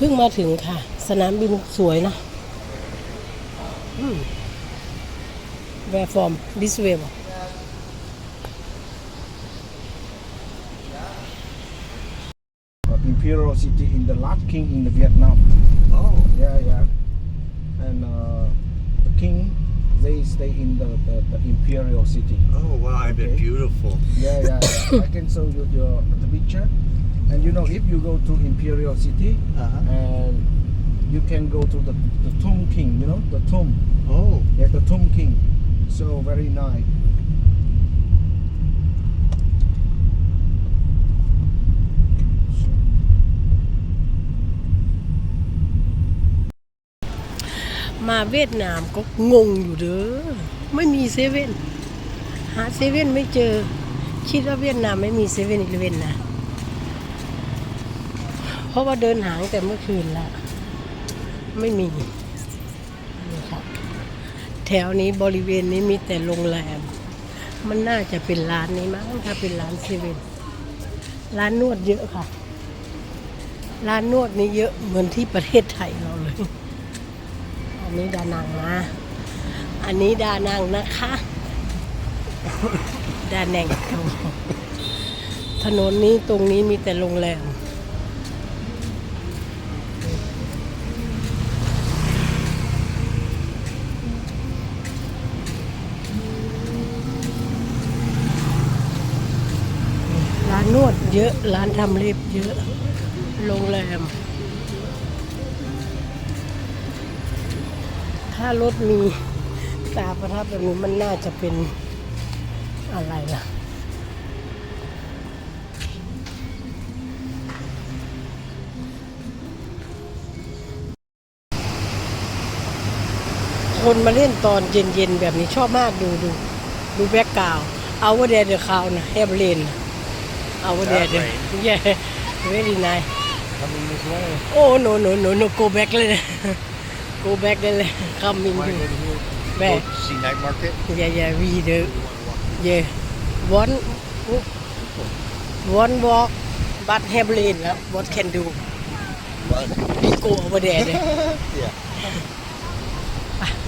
พิ่งมาถึงค่ะ สนามบินสวยนะแวร์ฟอร์มดิสเวย์ uh, imperial city in the last king in the Vietnam. Oh, Yeah, yeah. And uh, the king, they stay in the, the, the imperial city. oh wow, I bet Okay. beautiful. Yeah, yeah, yeah. I can show you your the picture. And you know, if you go to imperial city, Uh-huh. and you can go to the the tomb king. You know, the tomb. Oh, Yeah, the tomb king. So very nice. มาเวียดนามก็งงอยู่เด้อไม่มีเซเว่นหาเซเว่นไม่เจอ คิดว่าเวียดนามไม่มีเซเว่นอีเลเว่นนะ เพราะว่าเดินหางแต่เมื่อคืนและไม่มีนี่ครับแถวนี้บริเวณนี้มีแต่โรงแรม มันน่าจะเป็นร้านนี้มั้งถ้าเป็นร้านเซเว่นร้านนวดเยอะค่ะ ร้านนวดนี่เยอะเหมือนที่ประเทศไทยเราเลย อันนี้ดานังนะ อันนี้ดานังนะคะ ดาแนงถนนนี้ตรงนี้มีแต่โรงแรม นวดเยอะ ร้านทำเล็บเยอะ โรงแรม ถ้ารถมีตาประทับแบบนี้มันน่าจะเป็นอะไรล่ะคนมาเล่นตอนเย็นๆ แบบนี้ชอบมากดูดูดูแบ็กกราวเอาว่าเดเดอร์คาวนะแฮบเลนเอาว่าเดเดอร์แย่เวรีนาย coming this way. โอ้โนโนโนโนโกแบ็กเลยโกแบ็กได้เลยคำมิน Want ดู to go to here? Back. Go see night market? อย่าอย่าวีเดอเย่วอนวอนวอล์กบัตแฮบเลนแล้ว what can do What? วีโกเอาว่าเดเดอร์ Yeah.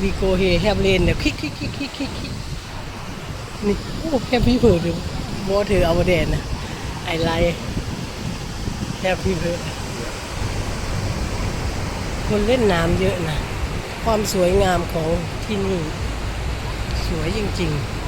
วีโกเฮแฮบเลนเดี๋ยวคลิกคลิกคลิกคลิกคลิกคลิกนี่โอ้แฮปปี้เพิร์ดบอถือเอาว่าเดนนะ ไอไลแค่พี่เพื่อคนเล่นน้ำเยอะนะ ความสวยงามของที่นี่ สวยจริง ๆ